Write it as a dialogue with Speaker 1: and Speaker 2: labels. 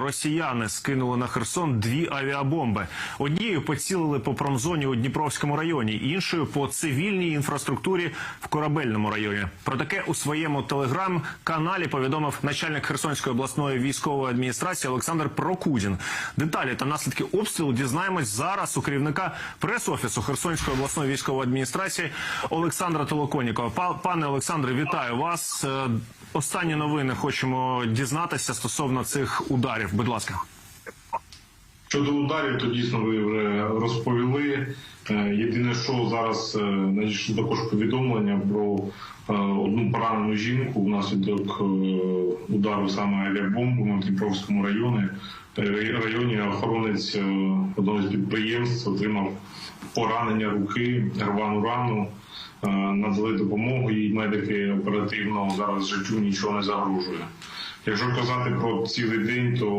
Speaker 1: Росіяни скинули на Херсон дві авіабомби. Однією поцілили по промзоні у Дніпровському районі, іншою по цивільній інфраструктурі в корабельному районі. Про таке у своєму телеграм-каналі повідомив начальник Херсонської обласної військової адміністрації Олександр Прокудін. Деталі та наслідки обстрілу дізнаємось зараз у керівника прес-офісу Херсонської обласної військової адміністрації Олександра Толоконікова. Па- Пане Олександре, вітаю вас. Останні новини хочемо дізнатися стосовно цих ударів. Будь ласка.
Speaker 2: Щодо ударів, то дійсно ви вже розповіли. Е, Єдине, що зараз е, надійшло також повідомлення про е, одну поранену жінку внаслідок удару саме авіабомбами в Дніпровському районі. Районі охоронець одного з підприємств отримав поранення руки, рвану рану. Е, Надали допомогу, і медики оперативно зараз життю нічого не загрожує. Якщо казати про цілий день, то